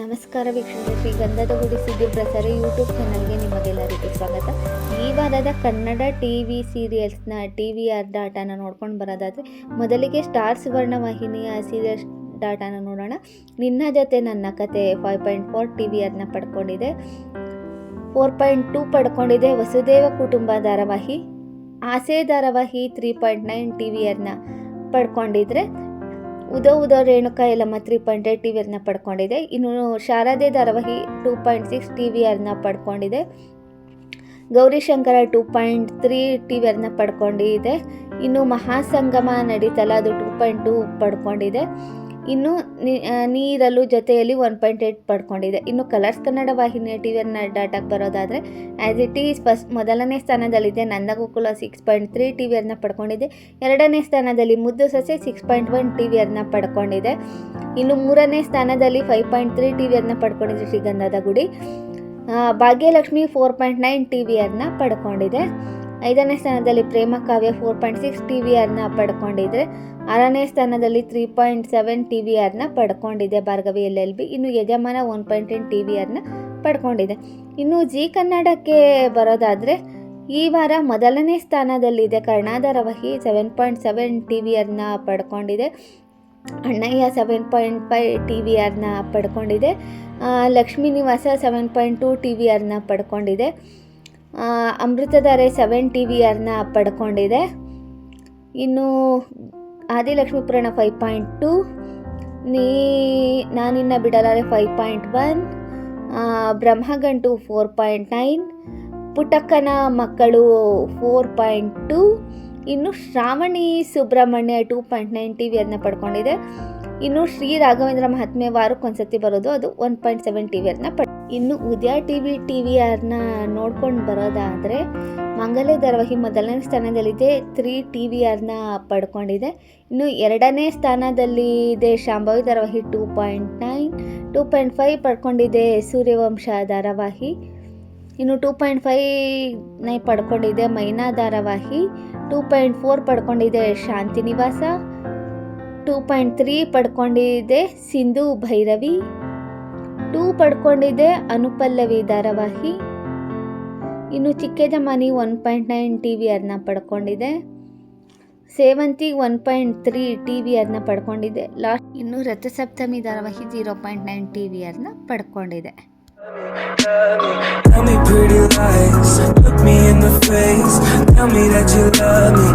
ನಮಸ್ಕಾರ ವೀಕ್ಷಕರೇ, ಶ್ರೀ ಗಂಧದ ಗುಡಿ ಸುದ್ದಿ ಪ್ರಸಾರ ಯೂಟ್ಯೂಬ್ ಚಾನಲ್ಗೆ ನಿಮಗೆಲ್ಲರಿಗೂ ಸ್ವಾಗತ. ಈ ವಾರದ ಕನ್ನಡ ಟಿ ವಿ ಸೀರಿಯಲ್ಸ್ನ ಟಿ ವಿ ಆರ್ ಡಾಟಾನ ನೋಡ್ಕೊಂಡು ಬರೋದಾದರೆ, ಮೊದಲಿಗೆ ಸ್ಟಾರ್ ಸುವರ್ಣ ವಾಹಿನಿಯ ಸೀರಿಯಲ್ಸ್ ಡಾಟಾನ ನೋಡೋಣ. ನಿನ್ನ ಜೊತೆ ನನ್ನ ಕತೆ five point four T V ಆರ್ನ ಪಡ್ಕೊಂಡಿದೆ. ಫೋರ್ ಪಾಯಿಂಟ್ ಟೂ ಪಡ್ಕೊಂಡಿದೆ ವಸುದೇವ ಕುಟುಂಬ ಧಾರಾವಾಹಿ. ಆಸೆ ಧಾರಾವಾಹಿ three point nine T V ಆರ್ನ ಪಡ್ಕೊಂಡಿದ್ರೆ ಉದೋ ಉದೋ ರೇಣುಕ ಎಲ್ಲ three point eight T V ಪಡ್ಕೊಂಡಿದೆ. ಇನ್ನು ಶಾರದೆ ಧಾರಾವಾಹಿ two point six T V ಪಡ್ಕೊಂಡಿದೆ. Gowrishankara two point three T V ಪಡ್ಕೊಂಡಿದೆ. ಇನ್ನು ಮಹಾಸಂಗಮ ನಡೀತಲ್ಲ ಅದು ಟೂ ಪಾಯಿಂಟ್ ಟೂ ಪಡ್ಕೊಂಡಿದೆ. ಇನ್ನು ನೀರಲು ಜೊತೆಯಲ್ಲಿ ಒನ್ ಪಾಯಿಂಟ್ ಏಯ್ಟ್ ಪಡ್ಕೊಂಡಿದೆ. ಇನ್ನು ಕಲರ್ಸ್ ಕನ್ನಡ ವಾಹಿನಿಯ ಟಿ ವಿಯನ್ನ ಡಾಟಾಗೆ ಬರೋದಾದರೆ ಆ್ಯಸ್ ಇಟ್ ಈಸ್ ಫಸ್ಟ್ ಮೊದಲನೇ ಸ್ಥಾನದಲ್ಲಿದೆ Nandagokula six point three T ವಿಯರ್ನ ಪಡ್ಕೊಂಡಿದೆ. ಎರಡನೇ ಸ್ಥಾನದಲ್ಲಿ Muddu Sose six point one T ವಿಯರ್ನ ಪಡ್ಕೊಂಡಿದೆ. ಇನ್ನು ಮೂರನೇ ಸ್ಥಾನದಲ್ಲಿ ಫೈವ್ ಪಾಯಿಂಟ್ ತ್ರೀ ಟಿ ವಿಯರ್ನ ಪಡ್ಕೊಂಡಿದೆ Shrigandhada Gudi. Bhagyalakshmi four point nine T V ಆರ್ನ ಪಡ್ಕೊಂಡಿದೆ. ಐದನೇ ಸ್ಥಾನದಲ್ಲಿ Prema Kavya four point six T V ಆರ್ನ ಪಡ್ಕೊಂಡಿದ್ರೆ, ಆರನೇ ಸ್ಥಾನದಲ್ಲಿ three point seven T V ಆರ್ನ ಪಡ್ಕೊಂಡಿದೆ ಭಾರ್ಗವಿ ಎಲ್ ಎಲ್ ಬಿ, ಇನ್ನು Yajamana one point ten T V ಆರ್ನ ಪಡ್ಕೊಂಡಿದೆ. ಇನ್ನು ಜಿ ಕನ್ನಡಕ್ಕೆ ಬರೋದಾದರೆ, ಈ ವಾರ ಮೊದಲನೇ ಸ್ಥಾನದಲ್ಲಿದೆ ಕರ್ಣಾಧಾರವಾಹಿ seven point seven T V ಆರ್ನ ಪಡ್ಕೊಂಡಿದೆ. Annayya seven point five T V ಆರ್ನ ಪಡ್ಕೊಂಡಿದೆ. Lakshmi Nivasa seven point two T V ಆರ್ನ ಪಡ್ಕೊಂಡಿದೆ. ಅಮೃತಧಾರೆ ಸೆವೆನ್ ಟಿ ವಿ ಆರ್ನ ಪಡ್ಕೊಂಡಿದೆ. ಇನ್ನು ಆದಿಲಕ್ಷ್ಮಿ ಪುರಾಣ ಫೈವ್ ಪಾಯಿಂಟ್ ಟು ನೀ, Naaninna Bidalaare five point one Brahmagantu four point nine Puttakkana Makkalu four point two ಇನ್ನು Shravani Subramanya two point nine T ವಿಯನ್ನು ಪಡ್ಕೊಂಡಿದೆ. ಇನ್ನು ಶ್ರೀ ರಾಘವೇಂದ್ರ ಮಹಾತ್ಮೆ ವಾರಕ್ಕೊಂದ್ಸತಿ ಬರೋದು ಅದು ಒನ್ ಪಾಯಿಂಟ್ ಸೆವೆನ್ ಟಿ ವಿಯರ್ನ ಪಡ್ ಇನ್ನು Udaya T V T V ಆರ್ನ ನೋಡ್ಕೊಂಡು ಬರೋದಾದರೆ ಮಂಗಲ ಧಾರಾವಾಹಿ ಮೊದಲನೇ ಸ್ಥಾನದಲ್ಲಿದೆ ತ್ರೀ ಟಿ ವಿ ಆರ್ನ ಪಡ್ಕೊಂಡಿದೆ. ಇನ್ನು ಎರಡನೇ ಸ್ಥಾನದಲ್ಲಿ ಇದೆ ಶಾಂಭವಿ ಧಾರಾವಾಹಿ two point nine two point five ಪಡ್ಕೊಂಡಿದೆ Suryavamsha ಧಾರಾವಾಹಿ. ಇನ್ನು ಟೂ ಪಾಯಿಂಟ್ ಫೈವ್ ನೈ ಪಡ್ಕೊಂಡಿದೆ ಮೈನಾ ಧಾರಾವಾಹಿ two point four ಪಡ್ಕೊಂಡಿದೆ Shanti Nivasa two point three ಪಡ್ಕೊಂಡಿದೆ Sindhu Bhairavi. Two ಪಡ್ಕೊಂಡಿದೆ ಅನುಪಲ್ಲವಿ ಧಾರಾವಾಹಿ. ಇನ್ನು Chikkejamani one point nine T V ಆರ್ನ ಪಡ್ಕೊಂಡಿದೆ. Sevanthi one point three T V ಆರ್ನ ಪಡ್ಕೊಂಡಿದೆ. ಲಾಸ್ಟ್ ಇನ್ನು ರಥಸಪ್ತಮಿ ಧಾರಾವಾಹಿ zero point nine T V ಆರ್ನ ಪಡ್ಕೊಂಡಿದೆ. Tell me pretty lies, look me in the face. Tell me that you love me,